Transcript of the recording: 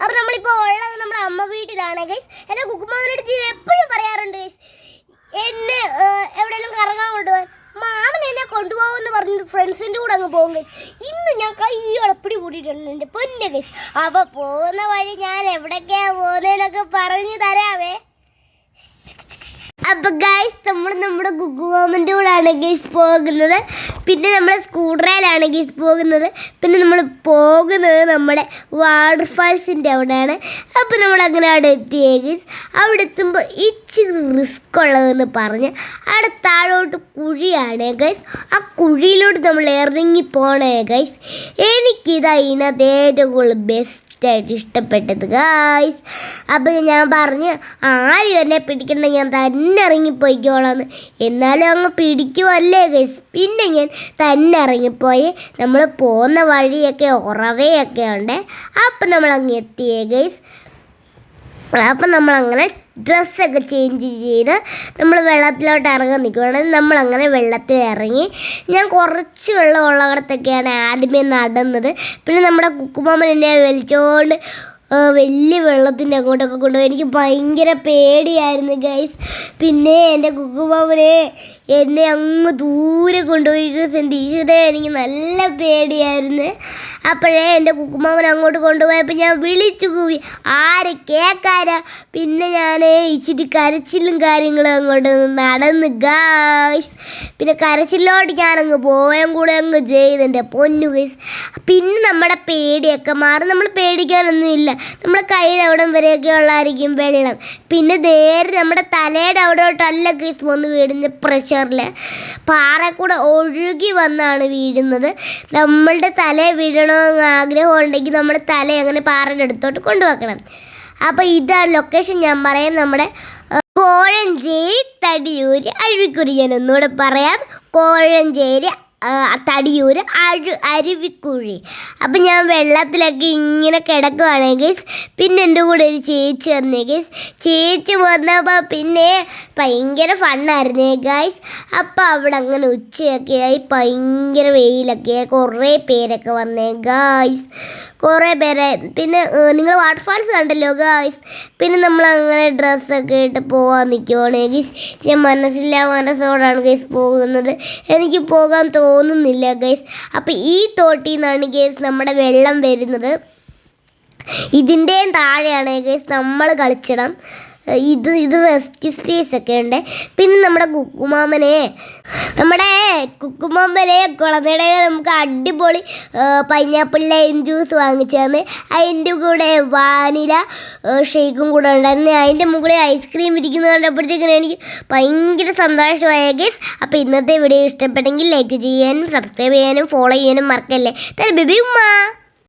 അപ്പൊ നമ്മളിപ്പോൾ ഉള്ളത് നമ്മുടെ അമ്മ വീട്ടിലാണ് ഗൈസ് എന്റെ കുക്കുമാവിനടുത്ത് എപ്പോഴും പറയാറുണ്ട് ഗൈസ് എന്നെ എവിടെയെങ്കിലും കറങ്ങാൻ കൊണ്ടുപോകാൻ മാമൻ എന്നെ കൊണ്ടുപോകുമെന്ന് പറഞ്ഞിട്ട് ഫ്രണ്ട്സിന്റെ കൂടെ അങ്ങ് പോകും ഗൈസ് ഇന്ന് ഞാൻ കൈയടപ്പിടി കൂട്ടിയിട്ടുണ്ട് എന്റെ പൊന്നെ ഗൈസ് അപ്പൊ പോകുന്ന വഴി ഞാൻ എവിടേക്കാ പോകുന്നതിനൊക്കെ പറഞ്ഞു തരാവേ. അപ്പൊ ഗൈസ് നമ്മൾ നമ്മുടെ ഗുഗുമാമന്റെ കൂടെയാണ് ഗൈസ് പോകുന്നത്. പിന്നെ നമ്മൾ സ്കൂട്ടറിലാണ് ഗൈസ് പോകുന്നത്. പിന്നെ നമ്മൾ പോകുന്നത് നമ്മുടെ വാട്ടർഫാൾസിന്റെ അവിടെയാണ്. അപ്പോൾ നമ്മൾ അങ്ങനെ അവിടെ എത്തിയേ അവിടെ എത്തുമ്പോൾ ഇച്ചിരി റിസ്ക് ഉള്ളതെന്ന് പറഞ്ഞ് അവിടെ താഴോട്ട് കുഴിയാണ് ഗൈസ്. ആ കുഴിയിലോട്ട് നമ്മൾ ഇറങ്ങി പോണേ ഗൈസ്. എനിക്കിതാ ഇതിനകത്ത് ഏറ്റവും കൂടുതൽ ബെസ്റ്റ് ആയിട്ട് ഇഷ്ടപ്പെട്ടത് ഗായ്സ് അപ്പം ഞാൻ പറഞ്ഞ് ആരും എന്നെ പിടിക്കണ്ട ഞാൻ തന്നെ ഇറങ്ങിപ്പോയിക്കോളാന്ന്. എന്നാലും അങ്ങ് പിടിക്കുമല്ലേ ഗൈസ് പിന്നെ ഞാൻ തന്നെ ഇറങ്ങിപ്പോയി. നമ്മൾ പോകുന്ന വഴിയൊക്കെ ഉറവയൊക്കെ ഉണ്ട് അപ്പം നമ്മൾ അങ്ങ് എത്തിയേ ഗൈസ് അപ്പം നമ്മളങ്ങനെ ഡ്രസ്സൊക്കെ ചേഞ്ച് ചെയ്ത് നമ്മൾ വെള്ളത്തിലോട്ട് ഇറങ്ങാൻ നിൽക്കുകയാണ് നമ്മളങ്ങനെ വെള്ളത്തിൽ ഇറങ്ങി ഞാൻ കുറച്ച് വെള്ളം ഉള്ളിടത്തൊക്കെയാണ് ആദ്യമേ നടന്നത്. പിന്നെ നമ്മുടെ കുക്കുമാമൻ എന്നെ വലിച്ചോണ്ട് വലിയ വെള്ളത്തിന്റെ അങ്ങോട്ടൊക്കെ കൊണ്ടുപോയി. എനിക്ക് ഭയങ്കര പേടിയായിരുന്നു ഗൈസ് പിന്നെ എന്റെ കുക്കുമാമനെ എന്നെ അങ്ങ് ദൂരെ കൊണ്ടുപോയി. ഗൈസ് ഈശ്വരേ എനിക്ക് നല്ല പേടിയായിരുന്നു. അപ്പോഴേ എന്റെ കുക്കുമാമൻ അങ്ങോട്ട് കൊണ്ടുപോയപ്പോൾ ഞാൻ വിളിച്ചു കൂവി. ആര് കേൾക്കാരാ പിന്നെ ഞാൻ ഇച്ചിരി കരച്ചിലും കാര്യങ്ങളും അങ്ങോട്ട് നടന്ന് ഗായ്സ് പിന്നെ കരച്ചിലോട്ട് ഞാനങ്ങ് പോവുകയും കൂടെ അങ്ങ് ചെയ്ത് എന്റെ പൊന്നു ഗൈസ് പിന്നെ നമ്മുടെ പേടിയൊക്കെ മാറി. നമ്മൾ പേടിക്കാനൊന്നും ഇല്ല. നമ്മുടെ കയ്യിൽ അവിടം വരെയൊക്കെ ഉള്ളായിരിക്കും വെള്ളം. പിന്നെ നേരെ നമ്മുടെ തലയുടെ അവിടോട്ടല്ല ഗൈസ് വന്ന് വീടിന്റെ പ്രഷറിൽ പാറ കൂടെ ഒഴുകി വന്നാണ് വീഴുന്നത്. നമ്മളുടെ തല വീഴണമെന്ന് ആഗ്രഹം ഉണ്ടെങ്കിൽ നമ്മുടെ തല അങ്ങനെ പാറയുടെ അടുത്തോട്ട് കൊണ്ടുവെക്കണം. അപ്പോൾ ഇതാണ് ലൊക്കേഷൻ ഞാൻ പറയാം നമ്മുടെ കോഴഞ്ചേരി തടിയൂര് അരുവിക്കുരി ഞാൻ ഒന്നുകൂടെ പറയാം. കോഴഞ്ചേരി തടിയൂർ അഴു അരുവിക്കുഴി. അപ്പം ഞാൻ വെള്ളത്തിലൊക്കെ ഇങ്ങനെ കിടക്കുവാണെങ്കിൽ പിന്നെ എന്റെ കൂടെ ഒരു ചേച്ചി വന്നേ ചേച്ചി വന്നപ്പോൾ പിന്നെ ഭയങ്കര ഫണ്ണായിരുന്നേ ഗൈസ്. അപ്പം അവിടെ അങ്ങനെ ഉച്ചയൊക്കെ ആയി ഭയങ്കര വെയിലൊക്കെ കുറേ പേരൊക്കെ വന്നേ ഗൈസ്. കുറേ പേരെ പിന്നെ നിങ്ങൾ വാട്ടർഫാൾസ് കണ്ടല്ലോ ഗൈസ്. പിന്നെ നമ്മൾ അങ്ങനെ ഡ്രസ്സൊക്കെ ഇട്ട് പോകാൻ നിൽക്കുവാണ് ഞാൻ മനസ്സില്ലാ മനസ്സോടാണ് ഗൈസ് പോകുന്നത്. എനിക്ക് പോകാൻ തോന്നുന്നില്ല ഗൈസ്. അപ്പം ഈ തോട്ടിൽ നിന്നാണ് ഗൈസ് നമ്മുടെ വെള്ളം വരുന്നത്. ഇതിന്റെയും താഴെയാണ് ഗൈസ് നമ്മൾ കളിച്ചിടം. ഇത് ഇത് റെസ്റ്റ് സ്പേസ് ഒക്കെ ഉണ്ട്. പിന്നെ നമ്മുടെ കുക്കുമാമനെ നമ്മുടെ കുക്കുമാമനെ കുളനയുടെ നമുക്ക് അടിപൊളി പൈനാപ്പിൾ ലൈം ജ്യൂസ് വാങ്ങിച്ചു തന്ന്. അതിന്റെ കൂടെ വാനില ഷേക്കും കൂടെ ഉണ്ടായിരുന്നു. അതിന്റെ മുകളിൽ ഐസ്ക്രീം ഇരിക്കുന്നത് കണ്ടപ്പോഴത്തേക്കിനും എനിക്ക് ഭയങ്കര സന്തോഷമായ ഗേസ് അപ്പോൾ ഇന്നത്തെ വീഡിയോ ഇഷ്ടപ്പെട്ടെങ്കിൽ ലൈക്ക് ചെയ്യാനും സബ്സ്ക്രൈബ് ചെയ്യാനും ഫോളോ ചെയ്യാനും മറക്കല്ലേ. ബേബി ഉമ്മ.